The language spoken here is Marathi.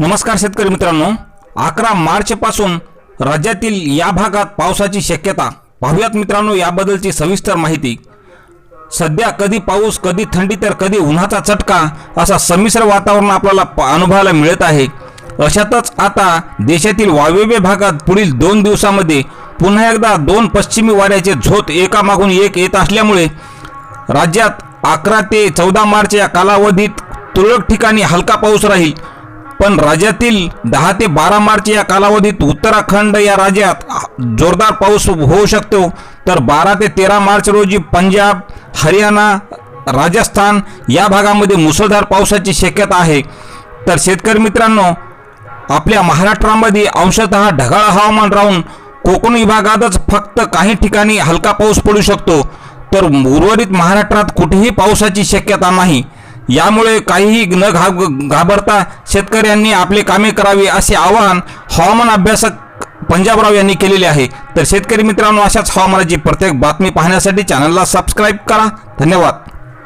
नमस्कार शेतकरी मित्रांनो. अकरा मार्च पासून राज्यातील या भागात पावसाची शक्यता. पाहूयात मित्रांनो याबद्दलची सविस्तर माहिती. सध्या कधी पाऊस कधी थंडी तर कधी उन्हाचा चटका असा संमिश्र वातावरण आपल्याला प- अनुभवायला मिळत आहे. अशातच आता देशातील वायव्य भागात पुढील दोन दिवसामध्ये पुन्हा एकदा दोन पश्चिमी वाऱ्याचे झोत एकामागून एक येत असल्यामुळे राज्यात अकरा ते चौदा मार्च या कालावधीत तुरळक ठिकाणी हलका पाऊस राहील. पण राज्यातील दहा ते बारा मार्च या कालावधीत उत्तराखंड या राज्यात जोरदार पाऊस होऊ शकतो. तर बारा ते तेरा मार्च रोजी पंजाब हरियाणा राजस्थान या भागामध्ये मुसळधार पावसाची शक्यता आहे. तर शेतकरी मित्रांनो आपल्या महाराष्ट्रामध्ये अंशतः ढगाळ हवामान राहून कोकण विभागातच फक्त काही ठिकाणी हलका पाऊस पडू शकतो. तर उर्वरित महाराष्ट्रात कुठेही पावसाची शक्यता नाही. यामुळे काहीही न घाब घाबरता शेतकऱ्यांनी आपले कामे करावी असे आवाहन हवामान अभ्यासक पंजाबराव यांनी केलेले आहे. तर शेतकरी मित्रांनो अशाच हवामानाची प्रत्येक बातमी पाहण्यासाठी चॅनलला सबस्क्राईब करा. धन्यवाद.